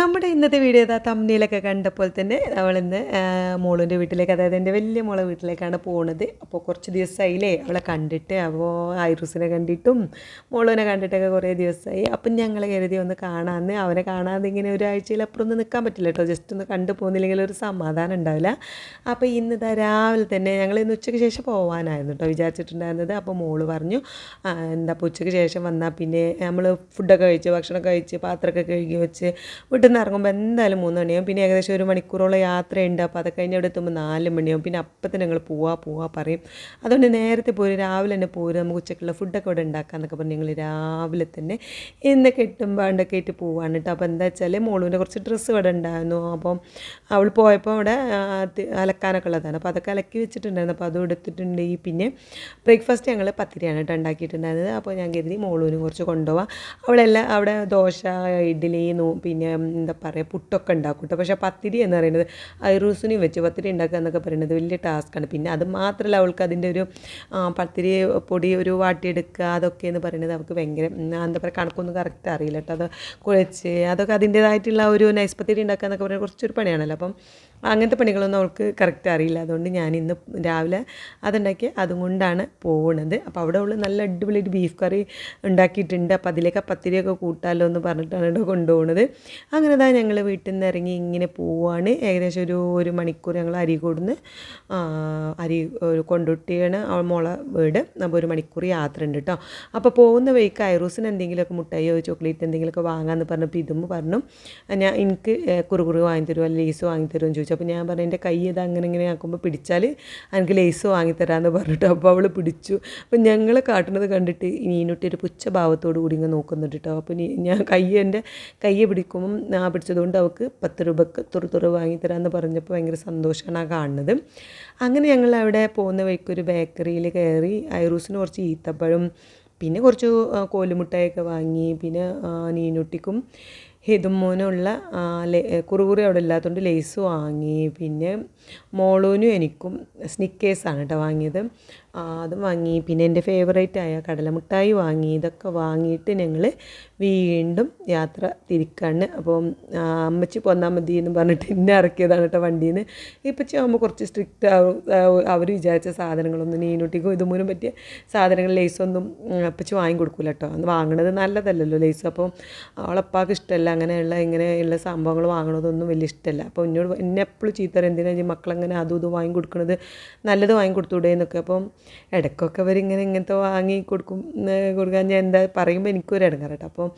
നമ്മുടെ ഇന്നത്തെ വീഡിയോ ഇതാ തമ്മിലൊക്കെ കണ്ടപ്പോൾ തന്നെ നമ്മളിന്ന് മോളിന്റെ വീട്ടിലേക്ക് അതായത് എന്റെ വലിയ മോളെ വീട്ടിലേക്കാണ് പോണത്. അപ്പോൾ കുറച്ച് ദിവസമായില്ലേ അവളെ കണ്ടിട്ട് അപ്പോൾ ഐറൂസിനെ കണ്ടിട്ടും മോളിനെ കണ്ടിട്ടൊക്കെ കുറേ ദിവസമായി. അപ്പം ഞങ്ങൾ കരുതി ഒന്ന് കാണാമെന്ന് അവനെ കാണാതെ ഇങ്ങനെ ഒരാഴ്ചയിൽ അപ്പുറം ഒന്ന് നിൽക്കാൻ പറ്റില്ല കേട്ടോ. ജസ്റ്റ് ഒന്ന് കണ്ടു പോകുന്നില്ലെങ്കിൽ ഒരു സമാധാനം ഉണ്ടാവില്ല. അപ്പോൾ ഇന്ന് ഇതാ രാവിലെ തന്നെ ഞങ്ങൾ ഇന്ന് ഉച്ചയ്ക്ക് ശേഷം പോകാനായിരുന്നു കേട്ടോ വിചാരിച്ചിട്ടുണ്ടായിരുന്നത്. അപ്പോൾ മോൾ പറഞ്ഞു എന്താ അപ്പോൾ ഉച്ചയ്ക്ക് ശേഷം വന്നാൽ പിന്നെ നമ്മൾ ഫുഡൊക്കെ കഴിച്ച് ഭക്ഷണം കഴിച്ച് പാത്രമൊക്കെ കഴുകി വെച്ച് വീട്ടിൽ നിന്ന് ഇറങ്ങുമ്പോൾ എന്തായാലും മൂന്ന് മണിയാവും. പിന്നെ ഏകദേശം ഒരു മണിക്കൂറോളം യാത്രയുണ്ട്. അപ്പോൾ അത് കഴിഞ്ഞ് അവിടെ എത്തുമ്പോൾ നാല് മണിയാവും. പിന്നെ അപ്പത്തിന് ഞങ്ങൾ പോവാ പോവാ പറയും. അതുകൊണ്ട് നേരത്തെ പോയി രാവിലെ തന്നെ പോരും. നമുക്ക് ഉച്ചക്കുള്ള ഫുഡൊക്കെ ഇവിടെ ഉണ്ടാക്കാമെന്നൊക്കെ പറഞ്ഞ് ഞങ്ങൾ രാവിലെ തന്നെ എന്നൊക്കെ എട്ടുമ്പോൾ അണ്ടൊക്കെ ആയിട്ട് പോവാണ് കേട്ടോ. അപ്പോൾ എന്താ വെച്ചാൽ മോളുവിന്റെ കുറച്ച് ഡ്രസ്സ് ഇവിടെ ഉണ്ടായിരുന്നു. അപ്പം അവൾ പോയപ്പോൾ അവിടെ അലക്കാനൊക്കെ ഉള്ളതാണ്. അപ്പോൾ അതൊക്കെ അലക്കി വെച്ചിട്ടുണ്ടായിരുന്നു. അപ്പോൾ അതും എടുത്തിട്ടുണ്ട്. ഈ പിന്നെ ബ്രേക്ക്ഫാസ്റ്റ് ഞങ്ങൾ പത്തിരിയാണ് കേട്ടോ ഉണ്ടാക്കിയിട്ടുണ്ടായിരുന്നത്. അപ്പോൾ ഞാൻ കരുതി മോളൂനും കുറച്ച് കൊണ്ടുപോവാം. അവളെല്ലാം അവിടെ ദോശ ഇഡ്ഡലി പിന്നെ എന്താ പറയുക പുട്ടൊക്കെ ഉണ്ടാക്കും കേട്ടോ പക്ഷേ പത്തിരി എന്ന് പറയുന്നത് ഐറൂസിനെയും വെച്ച് പത്തിരി ഉണ്ടാക്കുക എന്നൊക്കെ പറയുന്നത് വലിയ ടാസ്ക്കാണ് പിന്നെ അത് മാത്രമല്ല അവൾക്ക് അതിന്റെ ഒരു പത്തിരി പൊടി ഒരു വാട്ടിയെടുക്കുക അതൊക്കെ എന്ന് പറയുന്നത് അവൾക്ക് ഭയങ്കര എന്താ പറയുക കണക്കൊന്നും കറക്റ്റ് അറിയില്ല കേട്ടോ അത് കുഴച്ച് അതൊക്കെ അതിന്റേതായിട്ടുള്ള ഒരു നൈസ് പത്തിരി ഉണ്ടാക്കുക എന്നൊക്കെ പറയുന്നത് കുറച്ചൊരു പണിയാണല്ലോ. അപ്പം അങ്ങനത്തെ പണികളൊന്നും അവൾക്ക് കറക്റ്റ് അറിയില്ല. അതുകൊണ്ട് ഞാൻ ഇന്ന് രാവിലെ അതുണ്ടാക്കി അതും കൊണ്ടാണ് പോകുന്നത് അപ്പോൾ അവിടെ ഉള്ള നല്ല അടിപൊളി ബീഫ് കറി ഉണ്ടാക്കിയിട്ടുണ്ട്. അപ്പോൾ അതിലേക്ക് പത്തിരിയൊക്കെ കൂട്ടാമല്ലോ എന്ന് പറഞ്ഞിട്ടാണ് കൊണ്ടുപോകുന്നത് അങ്ങനെ തന്നെ ഞങ്ങൾ വീട്ടിൽ നിന്ന് ഇറങ്ങി ഇങ്ങനെ പോവുകയാണ് ഏകദേശം ഒരു ഒരു മണിക്കൂർ ഞങ്ങൾ അരി കൊടുന്ന് അരി ഒരു കൊണ്ടുട്ടിയാണ് മോളെ വീട്. അപ്പോൾ ഒരു മണിക്കൂർ യാത്ര ഉണ്ട് കേട്ടോ അപ്പോൾ പോകുന്ന വഴിക്ക് ഐറൂസിന് എന്തെങ്കിലുമൊക്കെ മുട്ടായിയോ ചോക്ലേറ്റ് എന്തെങ്കിലുമൊക്കെ വാങ്ങാമെന്ന് പറഞ്ഞപ്പോൾ ഇതും പറഞ്ഞു ഞാൻ എനിക്ക് കുറുകുറു വാങ്ങി തരുമോ അല്ലെങ്കിൽ ലേസ് വാങ്ങി തരുമോ ചോദിച്ചു. അപ്പോൾ ഞാൻ പറഞ്ഞു എന്റെ കൈ ഇത് അങ്ങനെ ഇങ്ങനെ ആക്കുമ്പോൾ പിടിച്ചാൽ എനിക്ക് ലേസ് വാങ്ങി തരാമെന്ന് പറഞ്ഞിട്ട് അപ്പോൾ അവൾ പിടിച്ചു. അപ്പോൾ ഞങ്ങൾ കാട്ടുന്നത് കണ്ടിട്ട് നീനുട്ടി ഒരു പുച്ഛഭാവത്തോടു കൂടി ഇങ്ങനെ നോക്കുന്നുണ്ട് കേട്ടോ അപ്പോൾ ഞാൻ കൈ എന്റെ കയ്യെ പിടിക്കുമ്പം ആ പിടിച്ചതുകൊണ്ട് അവൾക്ക് പത്ത് രൂപക്ക് തുറു തുറു വാങ്ങി തരാമെന്ന് പറഞ്ഞപ്പോൾ ഭയങ്കര സന്തോഷമാണ് ആ കാണുന്നത്. അങ്ങനെ ഞങ്ങൾ അവിടെ പോകുന്ന വഴിക്ക് ഒരു ബേക്കറിയിൽ കയറി ഐറൂസിന് കുറച്ച് ഈത്തപ്പഴം പിന്നെ കുറച്ച് കോലുമുട്ടായൊക്കെ വാങ്ങി പിന്നെ നീനുട്ടിക്കും ഹിതുമോനുള്ള കുറുകുറി അവിടെ ഇല്ലാത്തതുകൊണ്ട് ലേസ് വാങ്ങി പിന്നെ മോളൂനും എനിക്കും സ്നിക്കേഴ്സാണ് കേട്ടോ വാങ്ങിയത്. അതും വാങ്ങി. പിന്നെ എന്റെ ഫേവറേറ്റ് ആയ കടലമിഠായി വാങ്ങി. ഇതൊക്കെ വാങ്ങിയിട്ട് ഞങ്ങൾ വീണ്ടും യാത്ര തിരിക്കാണ്. അപ്പം അമ്മച്ചി പോന്നാൽ മതി എന്ന് പറഞ്ഞിട്ട് എന്നെ ഇറക്കിയതാണ് കേട്ടോ വണ്ടിയിൽ നിന്ന് ഇപ്പച്ചി ആകുമ്പോൾ കുറച്ച് സ്ട്രിക്റ്റ് ആവും. അവർ വിചാരിച്ച സാധനങ്ങളൊന്നും നീനൂട്ടിക്കും ഇതുമൂലം പറ്റിയ സാധനങ്ങൾ ലേസൊന്നും അപ്പച്ചി വാങ്ങി കൊടുക്കില്ല കേട്ടോ. വാങ്ങണത് നല്ലതല്ലല്ലോ ലേസ്. അപ്പം അവളപ്പാക്ക് ഇഷ്ടമല്ല അങ്ങനെയുള്ള ഇങ്ങനെയുള്ള സംഭവങ്ങൾ വാങ്ങണതൊന്നും വലിയ ഇഷ്ടമല്ല അപ്പോൾ എന്നോട് എന്നെ എപ്പോഴും ചീത്തറ എന്തിനാ മക്കളങ്ങനെ അതും ഇതും വാങ്ങി കൊടുക്കുന്നത് നല്ലത് വാങ്ങി കൊടുത്തൂടെ എന്നൊക്കെ. അപ്പം ഇടയ്ക്കൊക്കെ അവരിങ്ങനെ ഇങ്ങനത്തെ വാങ്ങി കൊടുക്കും കൊടുക്കാൻ ഞാൻ എന്താ പറയുമ്പോൾ എനിക്കൊരു ഇടങ്ങാറ് കേട്ടോ. അപ്പോൾ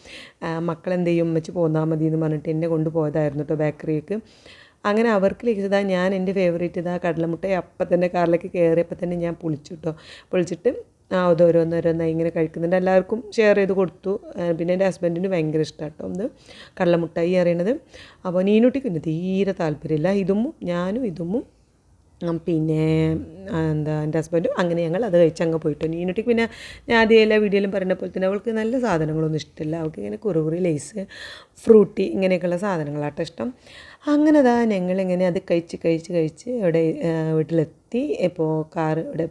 മക്കളെന്ത് ചെയ്യും ഉമ്മച്ച് പോന്നാൽ മതി എന്ന് പറഞ്ഞിട്ട് എന്നെ കൊണ്ടുപോയതായിരുന്നു കേട്ടോ ബേക്കറിക്ക് അങ്ങനെ അവർക്ക് ലഭിച്ചതാ ഞാൻ എന്റെ ഫേവറേറ്റ് ഇതാ കടലമുട്ട അപ്പം തന്നെ കാറിലേക്ക് കയറിയപ്പോൾ തന്നെ ഞാൻ പൊളിച്ചു കേട്ടോ പൊളിച്ചിട്ട് അത് ഓരോന്നോരോന്നായി ഇങ്ങനെ കഴിക്കുന്നുണ്ട്. എല്ലാവർക്കും ഷെയർ ചെയ്ത് കൊടുത്തു. പിന്നെ എന്റെ ഹസ്ബൻഡിന് ഭയങ്കര ഇഷ്ടമാണ് കേട്ടോ ഒന്ന് കള്ളമുട്ടായി അറിയണത് അപ്പോൾ നീനുട്ടിക്ക് പിന്നെ തീരെ താല്പര്യമില്ല. ഇതുമ്മും ഞാനും ഇതും. പിന്നെ എന്താ എന്റെ ഹസ്ബൻഡും അങ്ങനെ ഞങ്ങൾ അത് കഴിച്ച് അങ്ങ് പോയിട്ടു. നീനുട്ടിക്ക് പിന്നെ ഞാൻ ആദ്യം എല്ലാ വീഡിയോയിലും പറഞ്ഞ പോലെ തന്നെ അവൾക്ക് നല്ല സാധനങ്ങളൊന്നും ഇഷ്ടമില്ല. അവൾക്ക് ഇങ്ങനെ കുറുകുറി ലേസ് ഫ്രൂട്ടി ഇങ്ങനെയൊക്കെയുള്ള സാധനങ്ങളാട്ടോ ഇഷ്ടം. അങ്ങനെ അതാ ഞങ്ങളിങ്ങനെ അത് കഴിച്ച് കഴിച്ച് കഴിച്ച് ഇവിടെ ആ, വീട്ടിലെത്തി ഇപ്പോൾ കാറ് ഇവിടെ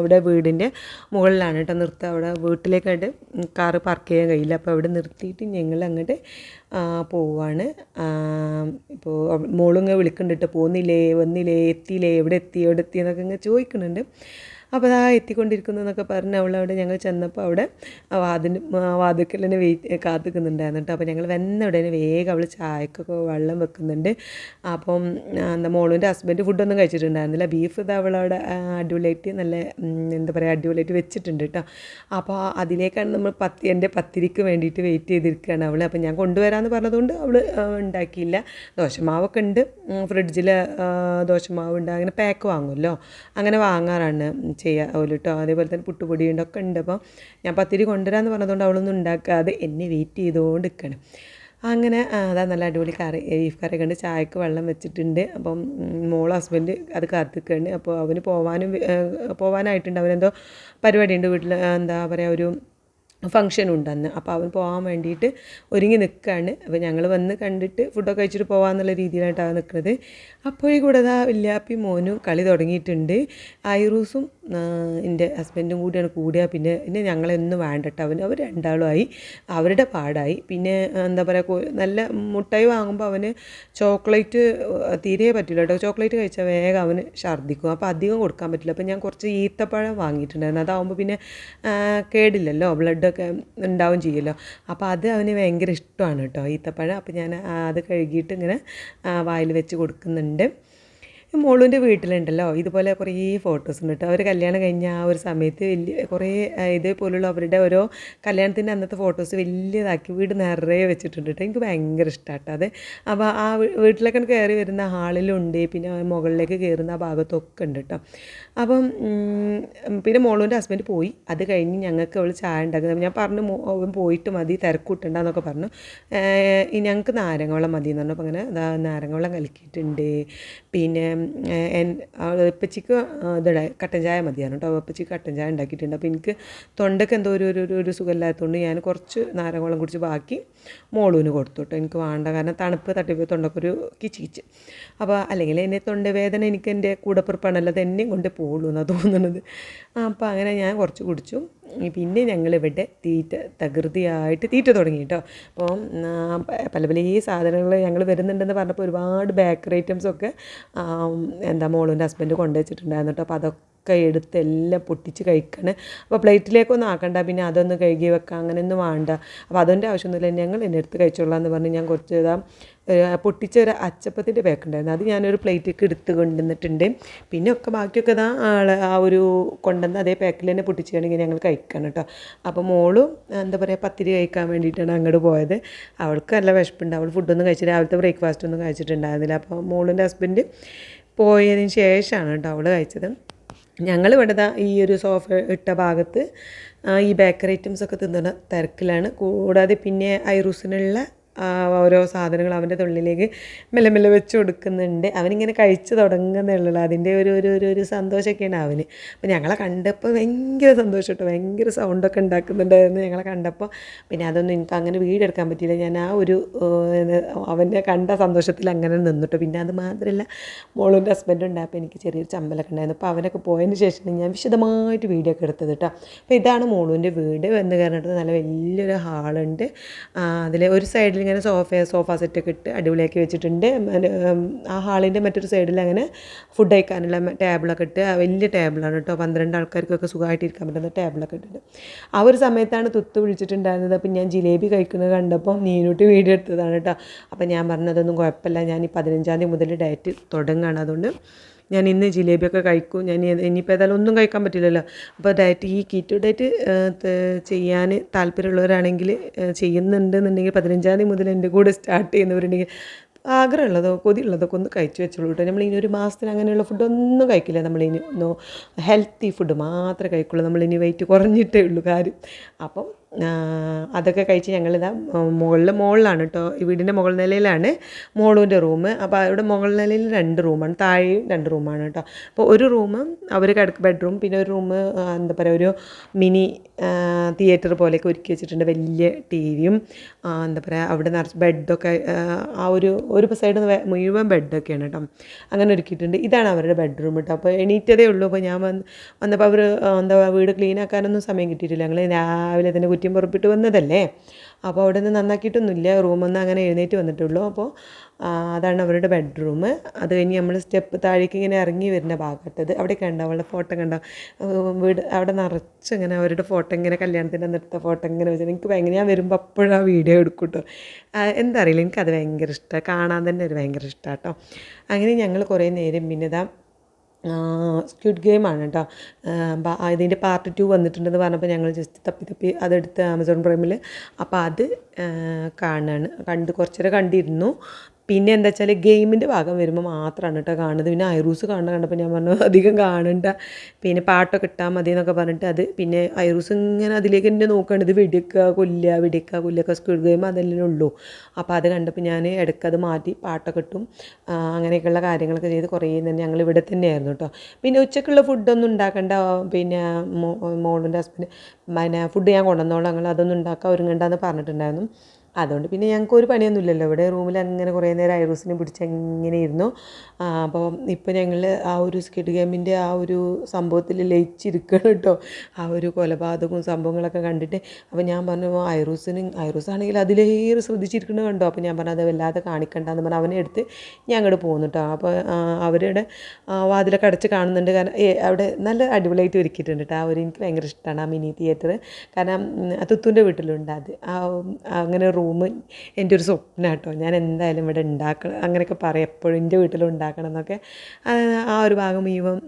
ഇവിടെ വീടിന്റെ മുകളിലാണ് കേട്ടോ നിർത്തുക അവിടെ വീട്ടിലേക്കായിട്ട് കാറ് പാർക്ക് ചെയ്യാൻ കഴിയില്ല. അപ്പോൾ അവിടെ നിർത്തിയിട്ട് ഞങ്ങൾ അങ്ങോട്ട് പോവാണ്. ഇപ്പോൾ മോളിങ്ങ് വിളിക്കുന്നുണ്ട് കേട്ടോ. പോകുന്നില്ലേ വന്നില്ലേ എത്തിയില്ലേ എവിടെ എത്തി എവിടെ എത്തി എന്നൊക്കെ ഇങ്ങനെ ചോദിക്കുന്നുണ്ട്. അപ്പോൾ അതാ എത്തിക്കൊണ്ടിരിക്കുന്നു എന്നൊക്കെ പറഞ്ഞ് അവളവിടെ ഞങ്ങൾ ചെന്നപ്പോൾ അവിടെ വാതിന് വാതിക്കൽ തന്നെ വെയിറ്റ് കാത്തിക്കുന്നുണ്ടായിരുന്നു കേട്ടോ. അപ്പോൾ ഞങ്ങൾ വന്ന ഉടനെ വേഗം അവൾ ചായക്കൊക്കെ വെള്ളം വെക്കുന്നുണ്ട്. അപ്പം എന്താ മോളുവിന്റെ ഹസ്ബൻഡ് ഫുഡൊന്നും കഴിച്ചിട്ടുണ്ടായിരുന്നില്ല. ബീഫ് ഇത് അവളവിടെ അടിപൊളിയായിട്ട് നല്ല എന്താ പറയുക അടിപൊളിയായിട്ട് വെച്ചിട്ടുണ്ട് കേട്ടോ. അപ്പോൾ അതിലേക്കാണ് നമ്മൾ പത്തി എന്റെ പത്തിരിക്ക് വേണ്ടിയിട്ട് വെയിറ്റ് ചെയ്തിരിക്കുകയാണ് അവൾ അപ്പോൾ ഞാൻ കൊണ്ടുവരാമെന്ന് പറഞ്ഞതുകൊണ്ട് അവൾ ഉണ്ടാക്കിയില്ല. ദോശമാവൊക്കെ ഉണ്ട്. ഫ്രിഡ്ജിൽ ദോശമാവ് ഉണ്ട്. അങ്ങനെ പാക്ക് വാങ്ങുമല്ലോ. അങ്ങനെ വാങ്ങാറാണ് ചെയ്യുക ഓൽ കേട്ടോ അതേപോലെ തന്നെ പുട്ടുപൊടി ഉണ്ടൊക്കെ ഉണ്ട്. അപ്പോൾ ഞാൻ പത്തിരി കൊണ്ടുവരാമെന്ന് പറഞ്ഞതുകൊണ്ട് അവളൊന്നും ഉണ്ടാക്കാതെ എന്നെ വെയിറ്റ് ചെയ്തുകൊണ്ട് നിൽക്കണം അങ്ങനെ അതാ നല്ല അടിപൊളി കറി ബീഫ് കറി കണ്ട് ചായക്ക് വെള്ളം വെച്ചിട്ടുണ്ട്. അപ്പം മോൾ ഹസ്ബൻഡ് അത് കാത്തിക്കുന്നുണ്ട് അപ്പോൾ അവന് പോവാനും പോവാനായിട്ടുണ്ട്. അവനെന്തോ പരിപാടിയുണ്ട് വീട്ടിൽ എന്താ പറയുക ഒരു ഫംഗ്ഷൻ ഉണ്ടെന്ന് അപ്പോൾ അവൻ പോകാൻ വേണ്ടിയിട്ട് ഒരുങ്ങി നിൽക്കുകയാണ് അപ്പോൾ ഞങ്ങൾ വന്ന് കണ്ടിട്ട് ഫുഡൊക്കെ കഴിച്ചിട്ട് പോകാമെന്നുള്ള രീതിയിലായിട്ടാണ് നിൽക്കുന്നത് അപ്പോഴേ കൂടെ അതാ വല്യാപ്പി മോനും കളി തുടങ്ങിയിട്ടുണ്ട്. ഐറൂസും എന്റെ ഹസ്ബൻഡും കൂടിയാണ് കൂടിയ പിന്നെ പിന്നെ ഞങ്ങളെന്നും വേണ്ടട്ട്. അവൻ അവർ രണ്ടാളുമായി അവരുടെ പാടായി. പിന്നെ എന്താ പറയുക നല്ല മുട്ടായി വാങ്ങുമ്പോൾ അവന് ചോക്ലേറ്റ് തീരെ പറ്റില്ല കേട്ടോ. ചോക്ലേറ്റ് കഴിച്ചാൽ വേഗം അവന് ഛർദ്ദിക്കും. അപ്പോൾ അധികം കൊടുക്കാൻ പറ്റില്ല. അപ്പോൾ ഞാൻ കുറച്ച് ഈത്തപ്പഴം വാങ്ങിയിട്ടുണ്ടായിരുന്നു. അതാവുമ്പോൾ പിന്നെ കേടില്ലല്ലോ. ബ്ലഡൊക്കെ ഉണ്ടാവും ചെയ്യുമല്ലോ അപ്പോൾ അത് അവന് ഭയങ്കര ഇഷ്ടമാണ് കേട്ടോ ഈത്തപ്പഴം. അപ്പോൾ ഞാൻ അത് കഴുകിയിട്ട് ഇങ്ങനെ വായിൽ വെച്ച് കൊടുക്കുന്നുണ്ട്. മോളുവിന്റെ വീട്ടിലുണ്ടല്ലോ. ഇതുപോലെ കുറേ ഫോട്ടോസ് ഉണ്ട് കേട്ടോ. അവർ കല്യാണം കഴിഞ്ഞ ആ ഒരു സമയത്ത് വലിയ കുറേ ഇതേപോലുള്ള അവരുടെ ഓരോ കല്യാണത്തിന്റെ അന്നത്തെ ഫോട്ടോസ് വലിയതാക്കി വീട് നിറയെ വെച്ചിട്ടുണ്ട് കേട്ടോ. എനിക്ക് ഭയങ്കര ഇഷ്ടമാട്ടോ അത്. അപ്പോൾ ആ വീട്ടിലൊക്കെ കയറി വരുന്ന ഹാളിലുണ്ട് പിന്നെ മുകളിലേക്ക് കയറുന്ന ആ ഭാഗത്തൊക്കെ ഉണ്ട് കേട്ടോ. അപ്പം പിന്നെ മോളുവിന്റെ ഹസ്ബൻഡ് പോയി. അത് കഴിഞ്ഞ് ഞങ്ങൾക്ക് അവൾ ചായ ഉണ്ടാക്കുന്നത് ഞാൻ പറഞ്ഞു അവൻ പോയിട്ട് മതി തിരക്കൂട്ടുണ്ടെന്നൊക്കെ പറഞ്ഞു. ഞങ്ങൾക്ക് നാരങ്ങവെള്ളം മതി എന്ന് പറഞ്ഞപ്പോൾ അങ്ങനെ നാരങ്ങവെള്ളം നാരങ്ങ കലക്കിയിട്ടുണ്ട്. പിന്നെ ഇപ്പച്ചിക്ക് ഇതടെ കട്ടൻ ചായ മതിയാണ് കേട്ടോ. ഇപ്പച്ചിക്ക് കട്ടൻ ചായ ഉണ്ടാക്കിയിട്ടുണ്ട്. അപ്പോൾ എനിക്ക് തൊണ്ടയ്ക്ക് എന്തോ ഒരു ഒരു ഒരു- സുഖമില്ലാത്തതുകൊണ്ട് ഞാൻ കുറച്ച് നാരങ്ങ വെള്ളം കുടിച്ച് ബാക്കി മോളൂന് കൊടുത്തു കേട്ടോ. എനിക്ക് വേണ്ട. കാരണം തണുപ്പ് തട്ടിപ്പോയി തൊണ്ടക്കൊരു കിച്ച് കിച്ച്. അപ്പോൾ അല്ലെങ്കിൽ എന്റെ തൊണ്ടവേദന എനിക്ക് എന്റെ കൂടപ്പിറപ്പാണല്ലോ അത് എന്നെയും കൊണ്ട് പോകുള്ളൂ എന്നാണ് തോന്നുന്നത്. അപ്പോൾ അങ്ങനെ ഞാൻ കുറച്ച് കുടിച്ചു. പിന്നെ ഞങ്ങളിവിടെ തീറ്റ തകൃതിയായിട്ട് തീറ്റ തുടങ്ങി കേട്ടോ. അപ്പോൾ പല പല ഈ സാധനങ്ങൾ ഞങ്ങൾ വരുന്നുണ്ടെന്ന് പറഞ്ഞപ്പോൾ ഒരുപാട് ബേക്കറി ഐറ്റംസൊക്കെ എന്താ മോളുന്റെ ഹസ്ബൻഡ് കൊണ്ടുവച്ചിട്ടുണ്ടായിരുന്നു കേട്ടോ. അപ്പോൾ അതൊക്കെ എടുത്ത് എല്ലാം പൊട്ടിച്ച് കഴിക്കണം. അപ്പോൾ പ്ലേറ്റിലേക്കൊന്നും ആക്കണ്ട പിന്നെ അതൊന്ന് കഴുകി വെക്കാം അങ്ങനെയൊന്നും വേണ്ട. അപ്പോൾ അതിന്റെ ആവശ്യമൊന്നുമില്ല. ഞങ്ങൾ എന്നെ എടുത്ത് കഴിച്ചോളാം എന്ന് പറഞ്ഞ് ഞാൻ കുറച്ച് ഇതാ പൊട്ടിച്ച ഒരു അച്ചപ്പത്തിന്റെ പാക്ക് ഉണ്ടായിരുന്നു. അത് ഞാനൊരു പ്ലേറ്റിലേക്ക് എടുത്ത് കൊണ്ടുവന്നിട്ടുണ്ട്. പിന്നെ ഒക്കെ ബാക്കിയൊക്കെ ഇതാ ആ ഒരു കൊണ്ടുവന്ന് അതേ പാക്കിൽ തന്നെ പൊട്ടിച്ചാണെങ്കിൽ ഞങ്ങൾ കഴിക്കണം കേട്ടോ. അപ്പോൾ മോളും എന്താ പറയുക പത്തിരി കഴിക്കാൻ വേണ്ടിയിട്ടാണ് അങ്ങോട്ട് പോയത്. അവൾക്ക് നല്ല വിശപ്പുണ്ട്. അവൾ ഫുഡൊന്നും കഴിച്ചിട്ട് രാവിലത്തെ ബ്രേക്ക്ഫാസ്റ്റ് ഒന്നും കഴിച്ചിട്ടുണ്ടായിരുന്നില്ല. അപ്പോൾ മോളിന്റെ ഹസ്ബൻഡ് പോയതിന് ശേഷമാണ് കേട്ടോ അവൾ കഴിച്ചത്. ഞങ്ങൾ ഇവിടെ ഈ ഒരു സോഫ ഇട്ട ഭാഗത്ത് ഈ ബേക്കറി ഐറ്റംസ് ഒക്കെ തിന്നുന്ന തിരക്കിലാണ്. കൂടാതെ പിന്നെ ഐറൂസിനുള്ള ഓരോ സാധനങ്ങൾ അവന്റെ തൊള്ളിലേക്ക് മെല്ലെ മെല്ലെ വെച്ച് കൊടുക്കുന്നുണ്ട്. അവനിങ്ങനെ കഴിച്ച് തുടങ്ങുന്നേ ഉള്ളൂ. അതിന്റെ ഒരു ഒരു ഒരു ഒരു സന്തോഷമൊക്കെയാണ് അവന്. അപ്പോൾ ഞങ്ങളെ കണ്ടപ്പോൾ ഭയങ്കര സന്തോഷം കേട്ടോ. ഭയങ്കര സൗണ്ടൊക്കെ ഉണ്ടാക്കുന്നുണ്ടായിരുന്നു ഞങ്ങളെ കണ്ടപ്പോൾ. പിന്നെ അതൊന്നും എനിക്ക് അങ്ങനെ വീടെടുക്കാൻ പറ്റിയില്ല. ഞാൻ ആ ഒരു അവന്റെ കണ്ട സന്തോഷത്തിൽ അങ്ങനെ നിന്നിട്ടു പിന്നെ അത് മാത്രമല്ല മോളും ഹസ്ബൻഡ് ഉണ്ടായപ്പോൾ എനിക്ക് ചെറിയൊരു ചമ്മലൊക്കെ ഉണ്ടായിരുന്നു. അപ്പോൾ അവനൊക്കെ പോയതിന് ശേഷം ഞാൻ വിശദമായിട്ട് വീഡിയോ ഒക്കെ എടുത്തത് കേട്ടോ. അപ്പോൾ ഇതാണ് മോളുവിന്റെ വീട് എന്ന് പറഞ്ഞിട്ട് നല്ല വലിയൊരു ഹാളുണ്ട് അതിൽ ഒരു സൈഡിൽ ഇങ്ങനെ സോഫ സോഫ സെറ്റൊക്കെ ഇട്ട് അടിപൊളിയാക്കി വെച്ചിട്ടുണ്ട്. ആ ഹാളിന്റെ മറ്റൊരു സൈഡിൽ അങ്ങനെ ഫുഡ് കഴിക്കാനുള്ള ടേബിളൊക്കെ ഇട്ട് വലിയ ടേബിളാണ് കേട്ടോ പന്ത്രണ്ട് ആൾക്കാർക്കൊക്കെ സുഖമായിട്ട് ഇരിക്കാൻ പറ്റുന്ന ടേബിളൊക്കെ ഇട്ടിട്ട്. ആ ഒരു സമയത്താണ് തുത്ത് വിളിച്ചിട്ടുണ്ടായിരുന്നത് അപ്പം ഞാൻ ജിലേബി കഴിക്കുന്നത് കണ്ടപ്പോൾ നീനൂട്ടി വീഡിയോ എടുത്തതാണ് കേട്ടോ അപ്പം ഞാൻ പറഞ്ഞതൊന്നും കുഴപ്പമില്ല. ഞാൻ ഈ പതിനഞ്ചാം തീയതി മുതൽ ഡയറ്റ് തുടങ്ങുകയാണ് അതുകൊണ്ട്. ഞാൻ ഇന്ന് ജിലേബിയൊക്കെ കഴിക്കും. ഞാൻ ഇനി- ഇനിയിപ്പോൾ ഏതായാലും ഒന്നും കഴിക്കാൻ പറ്റില്ലല്ലോ. അപ്പോൾ ഡയറ്റ് ഈ കീറ്റോ ഡയറ്റ് ചെയ്യാൻ താല്പര്യമുള്ളവരാണെങ്കിൽ ചെയ്യുന്നുണ്ടെന്നുണ്ടെങ്കിൽ പതിനഞ്ചാം തീയതി മുതൽ എന്റെ കൂടെ സ്റ്റാർട്ട് ചെയ്യുന്നവരുണ്ടെങ്കിൽ ആഗ്രഹമുള്ളതോ കൊതിയുള്ളതൊക്കെ ഒന്ന് കഴിച്ചു വെച്ചോളൂ കേട്ടോ. നമ്മൾ ഇനി ഒരു മാസത്തിന് അങ്ങനെയുള്ള ഫുഡൊന്നും കഴിക്കില്ല. നമ്മളിനി ഹെൽത്തി ഫുഡ് മാത്രമേ കഴിക്കുള്ളൂ. നമ്മളിനി വെയിറ്റ് കുറഞ്ഞിട്ടേ ഉള്ളൂ കാര്യം. അപ്പം അതൊക്കെ കഴിച്ച് ഞങ്ങളിതാ മുകളിൽ മുകളിലാണ് കേട്ടോ ഈ വീടിന്റെ മുകൾ നിലയിലാണ് മോളൂന്റെ റൂം അപ്പോൾ അവിടെ മുകൾ നിലയിൽ രണ്ട് റൂമാണ്. താഴെയും രണ്ട് റൂമാണ് കേട്ടോ അപ്പോൾ ഒരു റൂം അവർ കിടക്ക് ബെഡ്റൂം പിന്നെ ഒരു റൂം എന്താ പറയുക ഒരു മിനി തിയേറ്റർ പോലെയൊക്കെ ഒരുക്കി വെച്ചിട്ടുണ്ട്. വലിയ ടി വിയും എന്താ പറയുക അവിടെ നിറച്ച് ബെഡൊക്കെ ആ ഒരു ഒരു സൈഡ് മുഴുവൻ ബെഡൊക്കെയാണ് കേട്ടോ അങ്ങനെ ഒരുക്കിയിട്ടുണ്ട്. ഇതാണ് അവരുടെ ബെഡ്റൂം കേട്ടോ അപ്പോൾ എണീറ്റതേ ഉള്ളൂ. അപ്പോൾ ഞാൻ വന്ന് വന്നപ്പോൾ അവർ എന്താ വീട് ക്ലീൻ ആക്കാനൊന്നും സമയം കിട്ടിയിട്ടില്ല. ഞങ്ങൾ രാവിലെ തന്നെ കുറ്റിയും പുറപ്പെട്ട് വന്നതല്ലേ? അപ്പോൾ അവിടെ നിന്ന് നന്നാക്കിയിട്ടൊന്നുമില്ല. റൂമൊന്നും അങ്ങനെ എഴുന്നേറ്റ് വന്നിട്ടുള്ളൂ. അപ്പോൾ അതാണ് അവരുടെ ബെഡ്റൂം. അത് കഴിഞ്ഞ് നമ്മൾ സ്റ്റെപ്പ് താഴേക്ക് ഇങ്ങനെ ഇറങ്ങി വരുന്ന ഭാഗത്തത്. അവിടെ കണ്ടോ? അവളുടെ ഫോട്ടോ കണ്ടോ? വീട് അവിടെ നിറച്ച് ഇങ്ങനെ അവരുടെ ഫോട്ടോ ഇങ്ങനെ കല്യാണത്തിന്റെ അന്നെടുത്ത ഫോട്ടോ ഇങ്ങനെ വെച്ചാൽ എനിക്ക് ഭയങ്കര ഞാൻ വരുമ്പോൾ അപ്പോഴും ആ വീഡിയോ എടുക്കും കേട്ടോ എന്താ അറിയില്ല. എനിക്കത് ഭയങ്കര ഇഷ്ടമാണ് കാണാൻ തന്നെ ഒരു ഭയങ്കര ഇഷ്ടമാണ് കേട്ടോ അങ്ങനെ ഞങ്ങൾ കുറേ നേരം പിന്നെ സ്ക്വിഡ് ഗെയിമാണ് കേട്ടോ ഇതിന്റെ പാർട്ട് ടു വന്നിട്ടുണ്ടെന്ന് പറഞ്ഞപ്പോൾ ഞങ്ങൾ ജസ്റ്റ് തപ്പി തപ്പി അതെടുത്ത് ആമസോൺ പ്രൈമിൽ അപ്പോൾ അത് കാണാണ്. കണ്ട് കുറച്ചേരം കണ്ടിരുന്നു. പിന്നെ എന്താ വെച്ചാൽ ഗെയിമിന്റെ ഭാഗം വരുമ്പോൾ മാത്രമാണ് കേട്ടോ കാണുന്നത്. പിന്നെ ഐറൂസ് കാണുന്ന കണ്ടപ്പോൾ ഞാൻ പറഞ്ഞു അധികം കാണണ്ട. പിന്നെ പാട്ടൊക്കെ ഇട്ടാൽ മതി എന്നൊക്കെ പറഞ്ഞിട്ട് അത് പിന്നെ ഐറൂസ് ഇങ്ങനെ അതിലേക്ക് തന്നെ നോക്കുകയാണ് ഇത് വെടിക്കുക കൊല്ലുക വെടിക്കുക കൊല്ലുക സ്ക്വിഡ് ഗെയിം അതെല്ലാം ഉള്ളൂ. അപ്പോൾ അത് കണ്ടപ്പോൾ ഞാൻ ഇടയ്ക്ക് അത് മാറ്റി പാട്ടൊക്കെ ഇട്ടും അങ്ങനെയൊക്കെയുള്ള കാര്യങ്ങളൊക്കെ ചെയ്ത് കുറേ തന്നെ ഞങ്ങൾ ഇവിടെ തന്നെയായിരുന്നു കേട്ടോ പിന്നെ ഉച്ചക്കുള്ള ഫുഡൊന്നും ഉണ്ടാക്കേണ്ട. പിന്നെ മോളിന്റെ ഹസ്ബൻഡ് പിന്നെ ഫുഡ് ഞാൻ കൊണ്ടുവന്നോളാം ഞങ്ങൾ അതൊന്നും ഉണ്ടാക്കാൻ ഒരുങ്ങണ്ടെന്ന് പറഞ്ഞിട്ടുണ്ടായിരുന്നു. അതുകൊണ്ട് പിന്നെ ഞങ്ങൾക്ക് ഒരു പണിയൊന്നുമില്ലല്ലോ. ഇവിടെ റൂമിൽ അങ്ങനെ കുറേ നേരം ഐറൂസിനെ പിടിച്ച് അങ്ങനെ ഇരുന്നു. അപ്പോൾ ഇപ്പോൾ ഞങ്ങൾ ആ ഒരു സ്കിഡ് ഗെയിമിന്റെ ആ ഒരു സംഭവത്തിൽ ലയിച്ചിരിക്കണം കേട്ടോ. ആ ഒരു കൊലപാതകവും സംഭവങ്ങളൊക്കെ കണ്ടിട്ട്. അപ്പോൾ ഞാൻ പറഞ്ഞു ഐറൂസിന് ഐറൂസ് ആണെങ്കിൽ അതിലേറെ ശ്രദ്ധിച്ചിരിക്കുന്നത് കണ്ടോ? അപ്പോൾ ഞാൻ പറഞ്ഞു അത് വല്ലാതെ കാണിക്കണ്ടെന്ന് പറഞ്ഞ് അവനെ എടുത്ത് ഞാൻ അങ്ങോട്ട് പോകുന്നു കേട്ടോ. അപ്പോൾ അവരുടെ വാതിലൊക്കെ അടച്ച് കാണുന്നുണ്ട്. കാരണം അവിടെ നല്ല അടിപൊളിയായിട്ട് ഒരുക്കിയിട്ടുണ്ട് കേട്ടോ. ആ ഒരു എനിക്ക് ഭയങ്കര ഇഷ്ടമാണ് ആ മിനി തിയേറ്റർ കാരണം തുത്തുന്റെ വീട്ടിലുണ്ട് അത്. അങ്ങനെ റൂം എന്റെ ഒരു സ്വപ്നം കേട്ടോ ഞാൻ എന്തായാലും ഇവിടെ ഉണ്ടാക്കണം അങ്ങനെയൊക്കെ പറയും. എപ്പോഴും എന്റെ വീട്ടിലും ഉണ്ടാക്കണം എന്നൊക്കെ. ആ ഒരു ഭാഗം മുഴുവൻ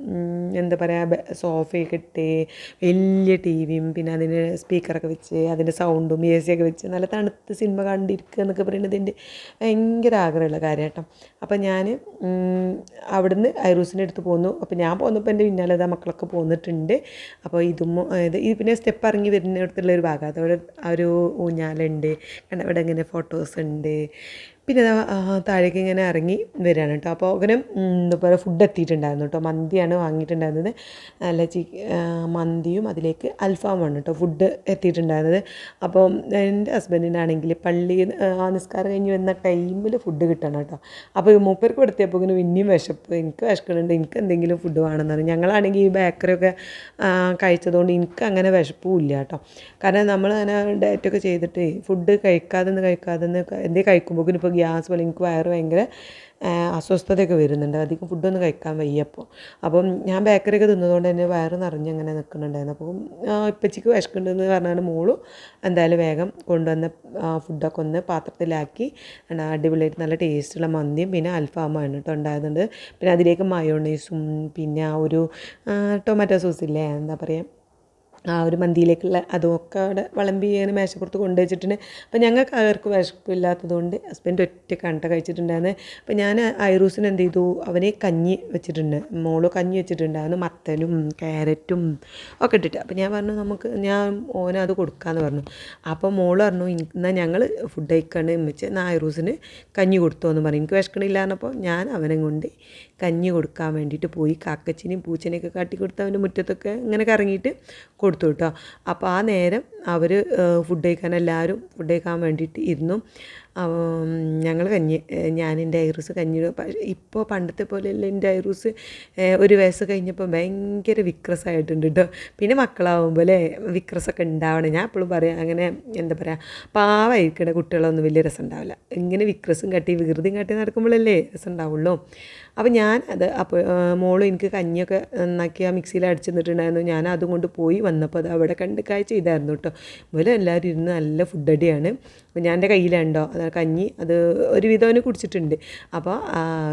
എന്താ പറയുക സോഫയൊക്കെ ഇട്ട് വലിയ ടി വിയും പിന്നെ അതിന് സ്പീക്കറൊക്കെ വെച്ച് അതിന്റെ സൗണ്ടും എ ഒക്കെ വെച്ച് നല്ല തണുത്ത് സിനിമ കണ്ടിരിക്കുക എന്നൊക്കെ പറയുന്നത് എന്റെ ഭയങ്കര ആഗ്രഹമുള്ള കാര്യം കേട്ടോ അപ്പം ഞാൻ അവിടുന്ന് ഐറൂസിന്റെ അടുത്ത് പോന്നു. അപ്പോൾ ഞാൻ പോന്നപ്പോൾ എന്റെ പിന്നാലെ ആ മക്കളൊക്കെ പോന്നിട്ടുണ്ട്. അപ്പോൾ ഇതും ഇത് ഇത് പിന്നെ സ്റ്റെപ്പ് ഇറങ്ങി വരുന്നിടത്തുള്ള ഒരു ഭാഗം. ആ ഒരു ഊഞ്ഞാലുണ്ട്. കണ്ട അവിടെ ഇങ്ങനെ ഫോട്ടോസ് ഉണ്ട്? പിന്നെ താഴേക്ക് ഇങ്ങനെ ഇറങ്ങി വരികയാണ് കേട്ടോ. അപ്പോൾ അങ്ങനെ എന്താ പറയുക ഫുഡ് എത്തിയിട്ടുണ്ടായിരുന്നു കേട്ടോ. മന്തിയാണ് വാങ്ങിയിട്ടുണ്ടായിരുന്നത്. അല്ല ചി മന്തിയും അതിലേക്ക് അൽഫാമാണ് കേട്ടോ ഫുഡ് എത്തിയിട്ടുണ്ടായിരുന്നത്. അപ്പോൾ എന്റെ ഹസ്ബൻഡിനാണെങ്കിൽ പള്ളി നിസ്കാരം കഴിഞ്ഞ് വന്ന ടൈമിൽ ഫുഡ് കിട്ടണം കേട്ടോ. അപ്പോൾ മൂപ്പർക്ക് കൊടുത്തപ്പോൾ ഇങ്ങനെ പിന്നെയും വിശപ്പ് എനിക്ക് വിശക്കണുണ്ട് എനിക്ക് എന്തെങ്കിലും ഫുഡ് വേണമെന്ന് പറഞ്ഞു. ഞങ്ങളാണെങ്കിൽ ഈ ബേക്കറിയൊക്കെ കഴിച്ചതുകൊണ്ട് എനിക്ക് അങ്ങനെ വിശപ്പും ഇല്ല കേട്ടോ. കാരണം നമ്മൾ അങ്ങനെ ഡയറ്റൊക്കെ ചെയ്തിട്ട് ഫുഡ് കഴിക്കാതെ കഴിക്കാതെ എന്തെങ്കിലും എന്തേ കഴിക്കുമ്പോൾ ഇപ്പോൾ ഗ്യാസ് പോലെ എനിക്ക് വയറ് ഭയങ്കര അസ്വസ്ഥതയൊക്കെ വരുന്നുണ്ട്. അധികം ഫുഡൊന്നും കഴിക്കാൻ വയ്യപ്പോൾ അപ്പം ഞാൻ ബേക്കറിയൊക്കെ തിന്നതുകൊണ്ട് തന്നെ വയറ് നിറഞ്ഞ് അങ്ങനെ നിൽക്കുന്നുണ്ടായിരുന്നു. അപ്പം ഇപ്പച്ചിക്ക് വിശക്കുന്നുണ്ടെന്ന് പറഞ്ഞാണ് മോളും എന്തായാലും വേഗം കൊണ്ടുവന്ന ഫുഡൊക്കെ ഒന്ന് പാത്രത്തിലാക്കി. അടിപൊളിയായിട്ട് നല്ല ടേസ്റ്റുള്ള മന്തിയും പിന്നെ അൽഫാമാണ് കേട്ടോ ഉണ്ടായതുണ്ട് പിന്നെ അതിലേക്ക് മയോണൈസും പിന്നെ ആ ഒരു ടൊമാറ്റോ സോസ് ഇല്ലേ എന്താ പറയുക ആ ഒരു മന്തിയിലേക്കുള്ള അതുമൊക്കെ അവിടെ വിളമ്പി ഇങ്ങനെ മേശപ്പുറത്ത് കൊണ്ടു വെച്ചിട്ടുണ്ട് അപ്പോൾ ഞങ്ങൾക്ക് ആർക്കും വിശപ്പില്ലാത്തതുകൊണ്ട് ഹസ്ബൻഡ് ഒറ്റ കണ്ട കഴിച്ചിട്ടുണ്ടായിരുന്നു. അപ്പോൾ ഞാൻ ഐറൂസിന് എന്ത് ചെയ്തു? അവനെ കഞ്ഞി വെച്ചിട്ടുണ്ട്. മോൾ കഞ്ഞി വെച്ചിട്ടുണ്ടായിരുന്നു മത്തനും ക്യാരറ്റും ഒക്കെ ഇട്ടിട്ട്. അപ്പോൾ ഞാൻ പറഞ്ഞു നമുക്ക് ഞാൻ ഓന അത് കൊടുക്കാമെന്ന് പറഞ്ഞു. അപ്പോൾ മോൾ പറഞ്ഞു "ഇൻ- എന്നാൽ ഞങ്ങൾ ഫുഡ് കഴിക്കാണ് വെച്ച് എന്നാൽ ഐറൂസിന് കഞ്ഞി കൊടുത്തു എന്ന് പറഞ്ഞു. എനിക്ക് വിശക്കണില്ല ഞാൻ അവനെ കൊണ്ട് കഞ്ഞി കൊടുക്കാൻ വേണ്ടിയിട്ട് പോയി. കാക്കച്ചിനെയും പൂച്ചനെയൊക്കെ കാട്ടി കൊടുത്ത് അവന്റെ മുറ്റത്തൊക്കെ ഇങ്ങനെ കറങ്ങിയിട്ട് കൊടുത്തു കേട്ടോ. അപ്പോൾ ആ നേരം അവർ ഫുഡ് കഴിക്കാൻ എല്ലാവരും ഫുഡ് കഴിക്കാൻ വേണ്ടിയിട്ട് ഇരുന്നു. ഞങ്ങൾ കഞ്ഞി ഞാൻ എന്റെ ഐറൂസ് കഞ്ഞി ഇപ്പോൾ പണ്ടത്തെ പോലെയല്ല എന്റെ ഐറൂസ് ഒരു വയസ്സ് കഴിഞ്ഞപ്പോൾ ഭയങ്കര വിക്രസായിട്ടുണ്ട് കേട്ടോ. പിന്നെ മക്കളാവുമ്പോൾ അല്ലേ വിക്രസൊക്കെ ഉണ്ടാവണം. ഞാൻ എപ്പോഴും പറയാം അങ്ങനെ എന്താ പറയുക പാവായിരിക്കണ കുട്ടികളൊന്നും വലിയ രസം ഉണ്ടാവില്ല. ഇങ്ങനെ വിക്രസും കാട്ടി വികൃതിയും കാട്ടി നടക്കുമ്പോഴല്ലേ രസം ഉണ്ടാവുള്ളൂ. അപ്പോൾ ഞാൻ അത് അപ്പോൾ മോളും എനിക്ക് കഞ്ഞിയൊക്കെ നന്നാക്കി ആ മിക്സിയിൽ അടിച്ചു തന്നിട്ടുണ്ടായിരുന്നു ഞാൻ അതും കൊണ്ട് പോയി വന്നപ്പോൾ അത് അവിടെ കണ്ട് കാഴ്ച ചെയ്തായിരുന്നു കേട്ടോ ഇവരെ എല്ലാവരും ഇരുന്ന് നല്ല ഫുഡ് അടിയാണ്. അപ്പോൾ ഞാൻ എന്റെ കയ്യിലുണ്ടോ? അത് കഞ്ഞി അത് ഒരുവിധം അവന് കുടിച്ചിട്ടുണ്ട്. അപ്പോൾ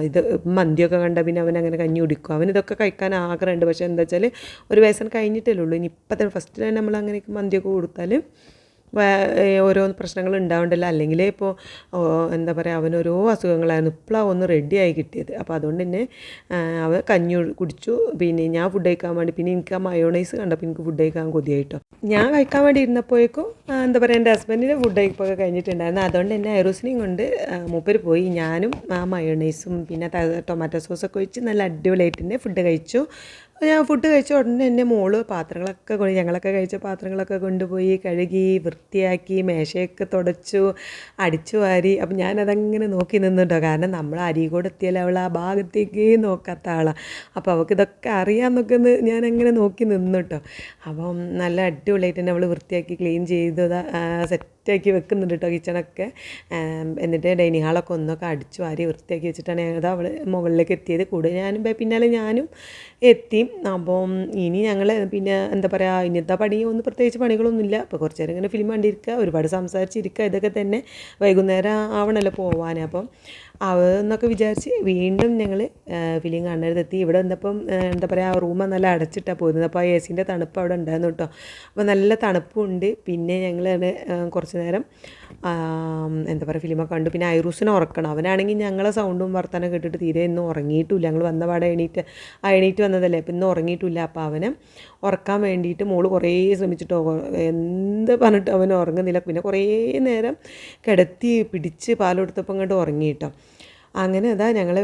ഇത് മന്തിയൊക്കെ കണ്ട പിന്നെ അവൻ അങ്ങനെ കഞ്ഞി കുടിക്കും. അവൻ ഇതൊക്കെ കഴിക്കാൻ ആഗ്രഹമുണ്ട്. പക്ഷേ എന്താ വെച്ചാൽ ഒരു വയസ്സൻ കഴിഞ്ഞിട്ടല്ലേ ഉള്ളൂ. ഇനി ഇപ്പോഴത്തെ ഫസ്റ്റ് തന്നെ നമ്മൾ അങ്ങനെ മന്തിയൊക്കെ കൊടുത്താൽ ഓരോ പ്രശ്നങ്ങൾ ഉണ്ടാവണ്ടല്ല. അല്ലെങ്കിൽ ഇപ്പോൾ എന്താ പറയുക ഓരോ അസുഖങ്ങളായിരുന്നു. ഇപ്പോഴാണ് ഒന്ന് റെഡിയായി കിട്ടിയത്. അപ്പോൾ അതുകൊണ്ട് തന്നെ അവൻ കഞ്ഞി കുടിച്ചു. പിന്നെ ഞാൻ ഫുഡ് കഴിക്കാൻ വേണ്ടി പിന്നെ എനിക്ക് ആ മയോണൈസ് കണ്ടപ്പോൾ എനിക്ക് ഫുഡ് കഴിക്കാൻ കൊതിയായിട്ടോ. ഞാൻ കഴിക്കാൻ വേണ്ടി ഇരുന്നപ്പോഴേക്കും എന്താ പറയുക എന്റെ ഹസ്ബൻഡിന്റെ ഫുഡ് കഴിപ്പൊക്കെ കഴിഞ്ഞിട്ടുണ്ടായിരുന്നു. അതുകൊണ്ട് തന്നെ ഐറോസിനെയും കൊണ്ട് മൂപ്പര് പോയി. ഞാനും ആ മയോണൈസും പിന്നെ ടൊമാറ്റോ സോസൊക്കെ ഒഴിച്ച് നല്ല അടിപൊളിയായിട്ട് തന്നെ ഫുഡ് കഴിച്ചു. ഞാൻ ഫുഡ് കഴിച്ച ഉടനെ എന്റെ മോൾ പാത്രങ്ങളൊക്കെ കൊണ്ട് ഞങ്ങളൊക്കെ കഴിച്ച പാത്രങ്ങളൊക്കെ കൊണ്ടുപോയി കഴുകി വൃത്തിയാക്കി മേശയൊക്കെ തുടച്ചു അടിച്ചു വാരി. അപ്പം ഞാനതങ്ങനെ നോക്കി നിന്നുണ്ടോ കാരണം നമ്മൾ അരീകോട് എത്തിയാൽ അവൾ ആ ഭാഗത്തേക്ക് നോക്കാത്ത ആളാണ് അപ്പോൾ അവൾക്ക് ഇതൊക്കെ അറിയാമെന്നൊക്കെ ഞാൻ അങ്ങനെ നോക്കി നിന്നു കേട്ടോ അപ്പം നല്ല അടിപൊളിയായിട്ട് തന്നെ അവൾ വൃത്തിയാക്കി ക്ലീൻ ചെയ്ത് സെറ്റാക്കി വെക്കുന്നുണ്ട് കേട്ടോ കിച്ചണൊക്കെ. എന്നിട്ട് ഡൈനിങ് ഹാളൊക്കെ ഒന്നൊക്കെ അടിച്ചു വാരി വൃത്തിയാക്കി വെച്ചിട്ടാണ് ഞങ്ങൾ അവൾ മുകളിലേക്ക് എത്തിയത്. കൂടെ ഞാനും പിന്നാലെ ഞാനും എത്തി. അപ്പം ഇനി ഞങ്ങൾ പിന്നെ എന്താ പറയുക ഇന്നത്തെ ഒന്നും പ്രത്യേകിച്ച് പണികളൊന്നുമില്ല. അപ്പോൾ കുറച്ച് നേരം ഇങ്ങനെ ഫിലിം കണ്ടിരിക്കുക ഒരുപാട് സംസാരിച്ചിരിക്കുക ഇതൊക്കെ തന്നെ വൈകുന്നേരം ആവണമല്ലോ പോവാൻ അപ്പം അവന്നൊക്കെ വിചാരിച്ച് വീണ്ടും ഞങ്ങൾ ഫിലിം കാണരുതെത്തി ഇവിടെ വന്നപ്പം എന്താ പറയുക റൂം നല്ല അടച്ചിട്ടാണ് പോയിരുന്നത്. അപ്പോൾ ആ എ സിന്റെ തണുപ്പ് അവിടെ ഉണ്ടായിരുന്നു കേട്ടോ. അപ്പോൾ നല്ല തണുപ്പുണ്ട്. പിന്നെ ഞങ്ങൾ കുറച്ച് നേരം എന്താ പറയുക ഫിലിമൊക്കെ കണ്ടു. പിന്നെ ഐറൂസിനെ ഉറക്കണം. അവനാണെങ്കിൽ ഞങ്ങളെ സൗണ്ടും വർത്തമാനം കേട്ടിട്ട് തീരെ ഇന്നും ഉറങ്ങിയിട്ടില്ല. ഞങ്ങൾ വന്ന പാടെ എണീറ്റ് ആ എണീറ്റ് വന്നതല്ലേ? അപ്പം ഇന്നും ഉറങ്ങിയിട്ടില്ല. അപ്പോൾ അവനെ ഉറക്കാൻ വേണ്ടിയിട്ട് മോൾ കുറേ ശ്രമിച്ചിട്ടോ എന്ത് പറഞ്ഞിട്ട് അവൻ ഉറങ്ങുന്നില്ല. പിന്നെ കുറേ നേരം കിടത്തി പിടിച്ച് പാലെടുത്തപ്പോൾ അങ്ങോട്ട് ഉറങ്ങി കേട്ടോ അങ്ങനെ അതാ ഞങ്ങൾ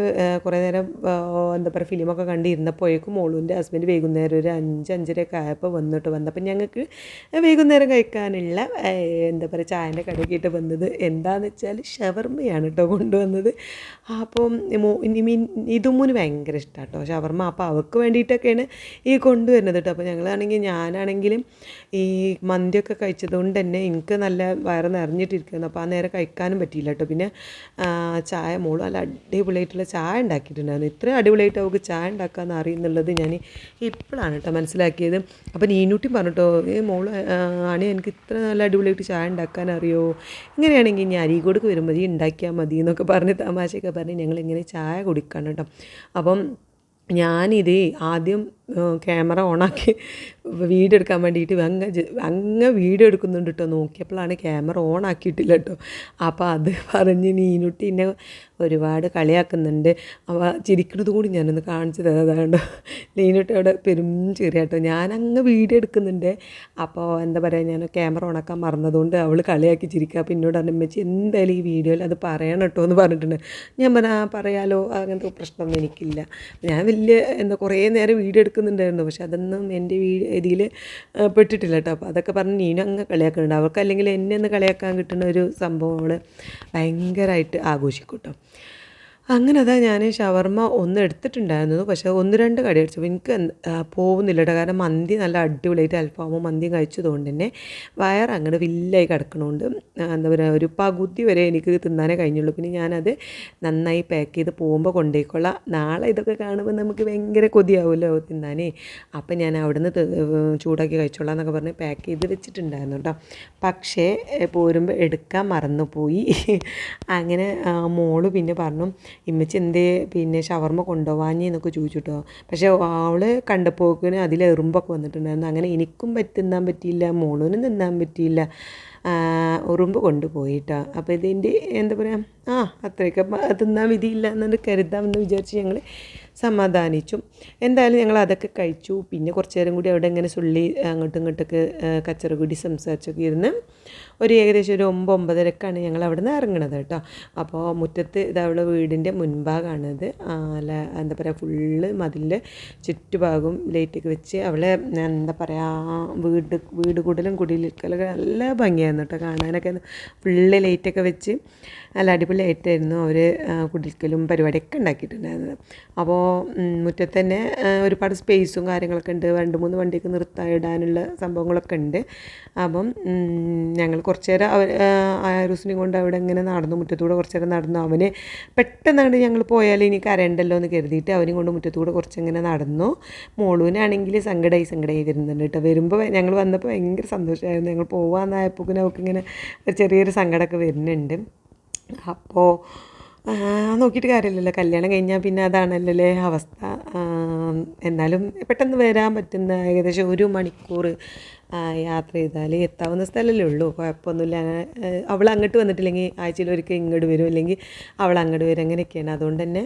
കുറേ നേരം എന്താ പറയുക ഫിലിമൊക്കെ കണ്ടിരുന്നപ്പോഴേക്കും മോളുവിന്റെ ഹസ്ബൻഡ് വൈകുന്നേരം ഒരു അഞ്ച് അഞ്ചരയൊക്കെ ആയപ്പോൾ വന്നിട്ട് വന്നപ്പോൾ ഞങ്ങൾക്ക് വൈകുന്നേരം കഴിക്കാനുള്ള എന്താ പറയുക ചായന്റെ കടക്കിയിട്ട് വന്നത് എന്താണെന്ന് വെച്ചാൽ ഷവർമ്മയാണ് കേട്ടോ കൊണ്ടുവന്നത്. അപ്പം മീൻ ഇതുമ്മൂന് ഭയങ്കര ഇഷ്ടമാണ് കേട്ടോ ഷവർമ്മ അപ്പോൾ അവൾക്ക് വേണ്ടിയിട്ടൊക്കെയാണ് ഈ കൊണ്ടുവരുന്നത് കേട്ടോ അപ്പോൾ ഞങ്ങളാണെങ്കിൽ ഞാനാണെങ്കിലും ഈ മന്തിയൊക്കെ കഴിച്ചതുകൊണ്ട് തന്നെ എനിക്ക് നല്ല വയറ് നിറഞ്ഞിട്ടിരിക്കുന്നു അപ്പോൾ ആ നേരം കഴിക്കാനും പറ്റിയില്ല കേട്ടോ പിന്നെ ചായ മോൾ അടിപൊളിയായിട്ടുള്ള ചായ ഉണ്ടാക്കിയിട്ടുണ്ടായിരുന്നു ഇത്രയും അടിപൊളിയായിട്ട് അവൾക്ക് ചായ ഉണ്ടാക്കാമെന്ന് അറിയുന്നുള്ളത് ഞാൻ ഇപ്പോഴാണ് കേട്ടോ മനസ്സിലാക്കിയത്. അപ്പോൾ നീനൂട്ടി പറഞ്ഞിട്ടോ ഏ മോൾ ആണി എനിക്ക് ഇത്ര നല്ല അടിപൊളിയായിട്ട് ചായ ഉണ്ടാക്കാൻ അറിയോ? ഇങ്ങനെയാണെങ്കിൽ ഇനി അരീക്കോടക്ക് വരുമ്പോൾ ഈ ഉണ്ടാക്കിയാൽ മതി എന്നൊക്കെ പറഞ്ഞ് തമാശയൊക്കെ പറഞ്ഞ് ഞങ്ങളിങ്ങനെ ചായ കുടിക്കണം കേട്ടോ. അപ്പം ഞാനിത് ആദ്യം ക്യാമറ ഓണാക്കി വീഡിയോ എടുക്കാൻ വേണ്ടിയിട്ട് അങ്ങ് അങ്ങ് വീഡിയോ എടുക്കുന്നുണ്ട് കേട്ടോ നോക്കിയപ്പോഴാണ് ക്യാമറ ഓൺ ആക്കിയിട്ടില്ല കേട്ടോ അപ്പോൾ അത് പറഞ്ഞ് നീനുട്ടി എന്നെ ഒരുപാട് കളിയാക്കുന്നുണ്ട്. അവ ചിരിക്കുന്നത് കൂടി ഞാനൊന്ന് കാണിച്ചു തരാതാണ്ട് നീനുട്ടി അവിടെ പെരും ചെറിയ കേട്ടോ ഞാൻ അങ്ങ് വീഡിയോ എടുക്കുന്നുണ്ട് അപ്പോൾ എന്താ പറയുക ഞാൻ ക്യാമറ ഓണാക്കാൻ മറന്നതുകൊണ്ട് അവൾ കളിയാക്കി ചിരിക്കുക അപ്പോൾ എന്നോട് അമ്മച്ചി എന്തായാലും ഈ വീഡിയോയിൽ അത് പറയണം കേട്ടോ എന്ന് പറഞ്ഞിട്ടുണ്ട്. ഞാൻ പറഞ്ഞാൽ പറയാലോ അങ്ങനത്തെ പ്രശ്നമൊന്നും എനിക്കില്ല. ഞാൻ വലിയ എന്താ കുറേ നേരം വീഡിയോ എടുക്കുന്നുണ്ടായിരുന്നു പക്ഷെ അതൊന്നും എന്റെ വീഡിയോ ഇതിൽ പെട്ടിട്ടില്ല കേട്ടോ. അപ്പോൾ അതൊക്കെ പറഞ്ഞ് നീനും അങ്ങ് കളിയാക്കുന്നുണ്ട്. അവർക്ക് അല്ലെങ്കിൽ എന്നെ ഒന്ന് കളിയാക്കാൻ കിട്ടുന്ന ഒരു സംഭവം അവൾ ഭയങ്കരമായിട്ട് ആഘോഷിക്കും കേട്ടോ. അങ്ങനെ അതാ ഞാൻ ഷവർമ്മ ഒന്ന് എടുത്തിട്ടുണ്ടായിരുന്നത്. പക്ഷേ ഒന്ന് രണ്ട് കടി അടിച്ചപ്പോൾ എനിക്ക് പോകുന്നില്ല കേട്ടോ. കാരണം മന്തി നല്ല അടിപൊളിയായിട്ട് അൽഫാമും മന്തിയും കഴിച്ചതുകൊണ്ട് തന്നെ വയർ അങ്ങോട്ട് വില്ലായി കിടക്കണോണ്ട് എന്താ പറയുക ഒരു പകുതി വരെ എനിക്ക് തിന്നാനേ കഴിഞ്ഞുള്ളൂ. പിന്നെ ഞാനത് നന്നായി പാക്ക് ചെയ്ത് പോകുമ്പോൾ കൊണ്ടേക്കൊള്ളാം നാളെ ഇതൊക്കെ കാണുമ്പോൾ നമുക്ക് ഭയങ്കര കൊതിയാവുമല്ലോ തിന്നാനേ. അപ്പം ഞാൻ അവിടുന്ന് ചൂടാക്കി കഴിച്ചോളാം എന്നൊക്കെ പറഞ്ഞ് പാക്ക് ചെയ്ത് വെച്ചിട്ടുണ്ടായിരുന്നു കേട്ടോ പക്ഷേ പോരുമ്പോൾ എടുക്കാൻ മറന്നുപോയി. അങ്ങനെ മോൾ പിന്നെ പറഞ്ഞു ഇമ്മച്ചി എന്തേ പിന്നെ ഷവർമ്മ കൊണ്ടുപോവാഞ്ഞി എന്നൊക്കെ ചോദിച്ചു കേട്ടോ പക്ഷേ അവൾ കണ്ടപ്പോക്കിന് അതിൽ എറുമ്പൊക്കെ വന്നിട്ടുണ്ടായിരുന്നു. അങ്ങനെ എനിക്കും പറ്റി തിന്നാൻ പറ്റിയില്ല മോളൂനും തിന്നാൻ പറ്റിയില്ല. ഉറുമ്പ് കൊണ്ടുപോയിട്ടോ. അപ്പോൾ ഇതിന്റെ എന്താ പറയുക ആ അത്രയൊക്കെ തിന്നാൻ വിധിയില്ല എന്നൊരു കരുതാമെന്ന് വിചാരിച്ച് ഞങ്ങൾ സമാധാനിച്ചു. എന്തായാലും ഞങ്ങൾ അതൊക്കെ കഴിച്ചു. പിന്നെ കുറച്ച് നേരം കൂടി അവിടെ ഇങ്ങനെ സുള്ളി അങ്ങോട്ടും ഇങ്ങോട്ടൊക്കെ കച്ചറ കൂടി സംസാരിച്ചൊക്കെ ഇരുന്ന് ഒരു ഏകദേശം ഒരു ഒമ്പത് ഒമ്പതരക്കാണ് ഞങ്ങൾ അവിടെ നിന്ന് ഇറങ്ങണത് കേട്ടോ. അപ്പോൾ മുറ്റത്ത് ഇത് അവളെ വീടിന്റെ മുൻഭാഗമാണിത് അല്ല എന്താ പറയുക ഫുള്ള് മതിലിന്റെ ചുറ്റുഭാഗവും ലൈറ്റൊക്കെ വെച്ച് അവളെ എന്താ പറയുക വീട് വീട് കൂടലും കുടിയിലൊക്കെ നല്ല ഭംഗിയായിരുന്നു കേട്ടോ കാണാനൊക്കെ. ഫുള്ള് ലൈറ്റൊക്കെ വെച്ച് നല്ല അടിപൊളിയായിട്ടായിരുന്നു അവർ കുടിൽക്കലും പരിപാടിയൊക്കെ ഉണ്ടാക്കിയിട്ടുണ്ടായിരുന്നത്. അപ്പോൾ മുറ്റത്ത് തന്നെ ഒരുപാട് സ്പേസും കാര്യങ്ങളൊക്കെ ഉണ്ട്. രണ്ട് മൂന്ന് വണ്ടിയൊക്കെ നിർത്താൻ ഇടാനുള്ള സംഭവങ്ങളൊക്കെ ഉണ്ട്. അപ്പം ഞങ്ങൾ കുറച്ച് നേരം അവർ ആയൂസിനെ കൊണ്ട് അവിടെ ഇങ്ങനെ നടന്നു മുറ്റത്തൂടെ കുറച്ച് നേരം നടന്നു. അവന് പെട്ടെന്നാണ് ഞങ്ങൾ പോയാൽ ഇനി കരണ്ടല്ലോ എന്ന് കരുതിയിട്ട് അവനും കൊണ്ട് മുറ്റത്തൂടെ കുറച്ച് ഇങ്ങനെ നടന്നു. മോളൂനാണെങ്കിൽ സങ്കടമായി സങ്കടമായി വരുന്നുണ്ട് കേട്ടോ. വരുമ്പോൾ ഞങ്ങൾ വന്നപ്പോൾ ഭയങ്കര സന്തോഷമായിരുന്നു ഞങ്ങൾ പോകാമെന്നായപ്പോൾ ഇങ്ങനെ ചെറിയൊരു സങ്കടമൊക്കെ വരുന്നുണ്ട്. അപ്പോൾ നോക്കിയിട്ട് കാര്യമില്ലല്ലോ. കല്യാണം കഴിഞ്ഞാൽ പിന്നെ അതാണല്ലേ അവസ്ഥ. എന്നാലും പെട്ടെന്ന് വരാൻ പറ്റുന്ന ഏകദേശം ഒരു മണിക്കൂർ യാത്ര ചെയ്താൽ എത്താവുന്ന സ്ഥലമല്ലേ ഉള്ളൂ. കുഴപ്പമൊന്നുമില്ല. അവൾ അങ്ങോട്ട് വന്നിട്ടില്ലെങ്കിൽ ആഴ്ചയിൽ ഒരിക്കൽ ഇങ്ങോട്ട് വരും. അല്ലെങ്കിൽ അവൾ അങ്ങോട്ട് വരും. അങ്ങനെയൊക്കെയാണ്. അതുകൊണ്ട് തന്നെ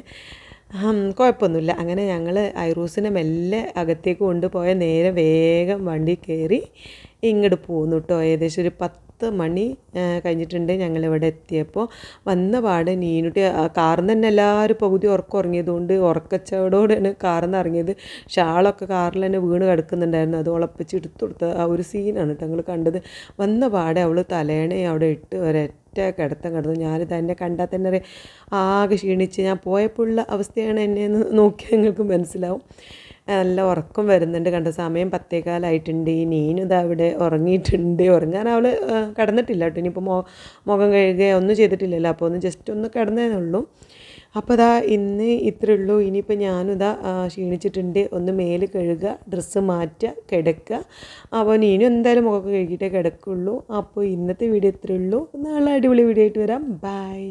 കുഴപ്പമൊന്നുമില്ല. അങ്ങനെ ഞങ്ങൾ ഐറൂസിനെ മെല്ലെ അകത്തേക്ക് കൊണ്ടുപോയ നേരെ വേഗം വണ്ടി കയറി ഇങ്ങോട്ട് പോന്നു കേട്ടോ. ഏകദേശം ഒരു പത്ത് മണി ആ, കഴിഞ്ഞിട്ടുണ്ട് ഞങ്ങളിവിടെ എത്തിയപ്പോൾ. വന്ന പാടെ നീനുട്ടി കാറിന് തന്നെ എല്ലാവരും പകുതി ഉറക്കം ഉറങ്ങിയതുകൊണ്ട് ഉറക്കച്ചവടോടെയാണ് കാറിന്ന് ഇറങ്ങിയത്. ഷാളൊക്കെ കാറിൽ തന്നെ വീണ് കിടക്കുന്നുണ്ടായിരുന്നു. അത് ഉളപ്പിച്ച് എടുത്തു കൊടുത്ത ആ ഒരു സീനാണ് കേട്ടോ ഞങ്ങൾ കണ്ടത്. വന്ന പാടെ അവൾ തലേണ അവിടെ ഇട്ട് ഒരൊറ്റ കിടത്തം കിടന്നു. ഞാനിത് എന്നെ കണ്ടാൽ തന്നെ അറിയാം. ആകെ ക്ഷീണിച്ച്. ഞാൻ പോയപ്പോഴുള്ള അവസ്ഥയാണ് എന്ന് നോക്കിയാൽ നിങ്ങൾക്ക് മനസ്സിലാവും. നല്ല ഉറക്കം വരുന്നുണ്ട്. കണ്ട സമയം പത്തേകാലായിട്ടുണ്ട്. നീനും ഇതാ അവിടെ ഉറങ്ങിയിട്ടുണ്ട്. ഉറങ്ങാൻ അവൾ കിടന്നിട്ടില്ല കേട്ടോ. ഇനിയിപ്പോൾ മോ മുഖം കഴുകുകയോ ഒന്നും ചെയ്തിട്ടില്ലല്ലോ. അപ്പോൾ ഒന്ന് ജസ്റ്റ് ഒന്ന് കിടന്നേ ഉള്ളൂ അപ്പോൾ ഇതാ ഇന്ന് ഇത്രേ ഉള്ളൂ. ഇനിയിപ്പോൾ ഞാനും ഇതാ ആ, ക്ഷീണിച്ചിട്ടുണ്ട്. ഒന്ന് മേൽ കഴുകുക ഡ്രസ്സ് മാറ്റുക കിടക്കുക. അപ്പോൾ നീനും എന്തായാലും മുഖമൊക്കെ കഴുകിയിട്ടേ കിടക്കുള്ളൂ. അപ്പോൾ ഇന്നത്തെ വീഡിയോ ഇത്രേ ഉള്ളൂ. നാളെ അടിപൊളി വീഡിയോ ആയിട്ട് വരാം. ബൈ